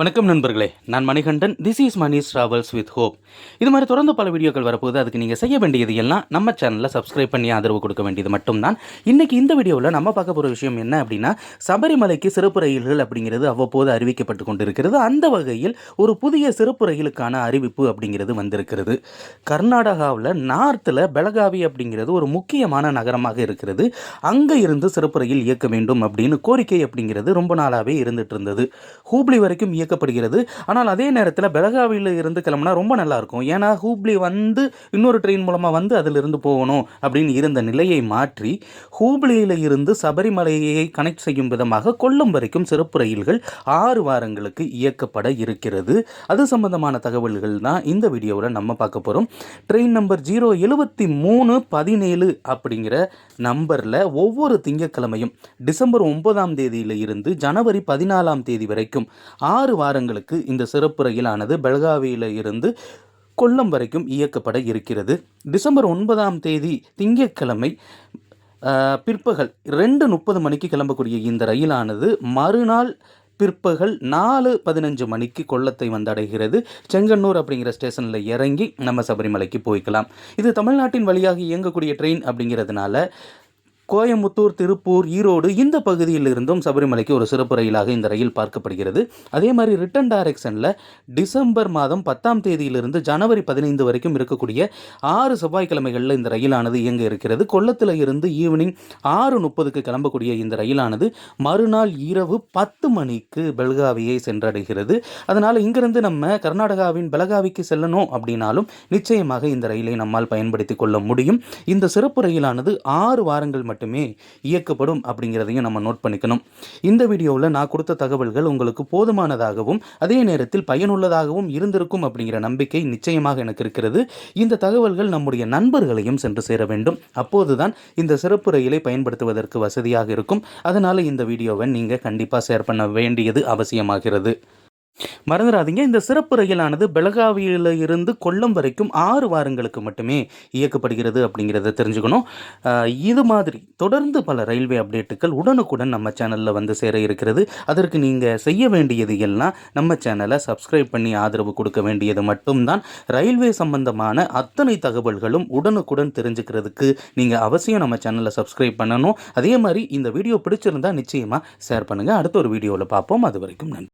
வணக்கம் நண்பர்களே. நான் Manikandan. This is Mani's travels with hope இது மாதிரி தொடர்ந்து பல வீடியோக்கள் வரப்போகுது. அதுக்கு நீங்கள் செய்ய வேண்டியது எல்லாம் நம்ம சேனலில் சப்ஸ்கிரைப் பண்ணி ஆதரவு கொடுக்க வேண்டியது மட்டும்தான். இன்றைக்கி இந்த வீடியோவில் நம்ம பார்க்க போகிற விஷயம் என்ன அப்படின்னா சபரிமலைக்கு சிறப்பு ரயில்கள் அப்படிங்கிறது அவ்வப்போது அறிவிக்கப்பட்டு கொண்டிருக்கிறது. அந்த வகையில் ஒரு புதிய சிறப்பு ரயிலுக்கான அறிவிப்பு அப்படிங்கிறது வந்திருக்கிறது. கர்நாடகாவில் நார்த்தில் பெலகாவி அப்படிங்கிறது ஒரு முக்கியமான நகரமாக இருக்கிறது. அங்கே இருந்து சிறப்பு ரயில் இயக்க வேண்டும் அப்படின்னு கோரிக்கை அப்படிங்கிறது ரொம்ப நாளாகவே இருந்துட்டு இருந்தது. ஹூப்ளி வரைக்கும் இயக்கப்படுகிறது ஆனால் அதே நேரத்தில் பெலகாவியில் இருந்து கிளம்புனா ரொம்ப நல்லாயிருக்கும். ஏன்னா ஹூப்ளி வந்து இன்னொரு ட்ரெயின் மூலமாக வந்து அதிலிருந்து போகணும் அப்படின்னு இருந்த நிலையை மாற்றி ஹூப்ளியில் இருந்து சபரிமலையை கனெக்ட் செய்யும் விதமாக கொல்லம் வரைக்கும் சிறப்பு ரயில்கள் ஆறு வாரங்களுக்கு இயக்கப்பட இருக்கிறது. அது சம்பந்தமான தகவல்கள் தான் இந்த வீடியோவில் நம்ம பார்க்க போகிறோம் ட்ரெயின் நம்பர் ஜீரோ எழுபத்தி மூணு பதினேழு அப்படிங்கிற நம்பரில் ஒவ்வொரு திங்கட்கிழமையும் டிசம்பர் ஒன்பதாம் தேதியில் இருந்து ஜனவரி பதினாலாம் தேதி வரைக்கும் ஆறு வாரங்களுக்கு இந்த சிறப்பு ரயிலானது பெல்காவியில் இருந்து கொல்லம் வரைக்கும் இயக்கப்பட இருக்கிறது. டிசம்பர் ஒன்பதாம் தேதி திங்கட்கிழமை பிற்பகல் ரெண்டு முப்பது மணிக்கு கிளம்பக்கூடிய இந்த ரயிலானது மறுநாள் பிற்பகல் நாலு பதினஞ்சு மணிக்கு கொள்ளத்தை வந்தடைகிறது. செங்கன்னூர் அப்படிங்கிற ஸ்டேஷனில் இறங்கி நம்ம சபரிமலைக்கு போய்க்கலாம். இது தமிழ்நாட்டின் வழியாக இயங்கக்கூடிய ட்ரெயின் அப்படிங்கிறதுனால கோயம்புத்தூர் திருப்பூர் ஈரோடு இந்த பகுதியில் இருந்தும் சபரிமலைக்கு ஒரு சிறப்பு ரயிலாக இந்த ரயில் பார்க்கப்படுகிறது. அதே மாதிரி ரிட்டன் டைரக்ஷனில் டிசம்பர் மாதம் பத்தாம் தேதியிலிருந்து ஜனவரி பதினைந்து வரைக்கும் இருக்கக்கூடிய ஆறு செவ்வாய்க்கிழமைகளில் இந்த ரயிலானது இயங்க இருக்கிறது. கொல்லத்தில் இருந்து ஈவினிங் ஆறு முப்பதுக்கு கிளம்பக்கூடிய இந்த ரயிலானது மறுநாள் இரவு பத்து மணிக்கு பெல்காவியை சென்றடைகிறது. அதனால் இங்கிருந்து நம்ம கர்நாடகாவின் பெலகாவிக்கு செல்லணும் அப்படின்னாலும் நிச்சயமாக இந்த ரயிலை நம்மால் பயன்படுத்தி கொள்ள முடியும். இந்த சிறப்பு ரயிலானது ஆறு வாரங்கள் மட்டும் மட்டுமே இயக்கப்படும் அப்படிங்கிறதையும் நம்ம நோட் பண்ணிக்கணும். இந்த வீடியோவில் நான் கொடுத்த தகவல்கள் உங்களுக்கு போதுமானதாகவும் அதே நேரத்தில் பயனுள்ளதாகவும் இருந்திருக்கும் அப்படிங்கிற நம்பிக்கை நிச்சயமாக எனக்கு இருக்கிறது. இந்த தகவல்கள் நம்முடைய நண்பர்களையும் சென்று சேர வேண்டும். அப்போதுதான் இந்த சிறப்பு ரயிலை பயன்படுத்துவதற்கு வசதியாக இருக்கும். அதனால் இந்த வீடியோவை நீங்கள் கண்டிப்பாக ஷேர் பண்ண வேண்டியது அவசியமாகிறது. மறந்துடாதீங்க. இந்த சிறப்பு ரயிலானது பெலகாவியில் இருந்து கொல்லம் வரைக்கும் ஆறு வாரங்களுக்கு மட்டுமே இயக்கப்படுகிறது அப்படிங்கிறத தெரிஞ்சுக்கணும். இது மாதிரி தொடர்ந்து பல ரயில்வே அப்டேட்டுகள் உடனுக்குடன் நம்ம சேனலில் வந்து சேர இருக்கிறது. அதற்கு நீங்கள் செய்ய வேண்டியது எல்லாம் நம்ம சேனலை சப்ஸ்கிரைப் பண்ணி ஆதரவு கொடுக்க வேண்டியது மட்டும்தான். ரயில்வே சம்பந்தமான அத்தனை தகவல்களும் உடனுக்குடன் தெரிஞ்சுக்கிறதுக்கு நீங்கள் அவசியம் நம்ம சேனலை சப்ஸ்கிரைப் பண்ணணும். அதே மாதிரி இந்த வீடியோ பிடிச்சிருந்தா நிச்சயமாக ஷேர் பண்ணுங்கள் அடுத்த ஒரு வீடியோவில் பார்ப்போம். அது வரைக்கும் நன்றி.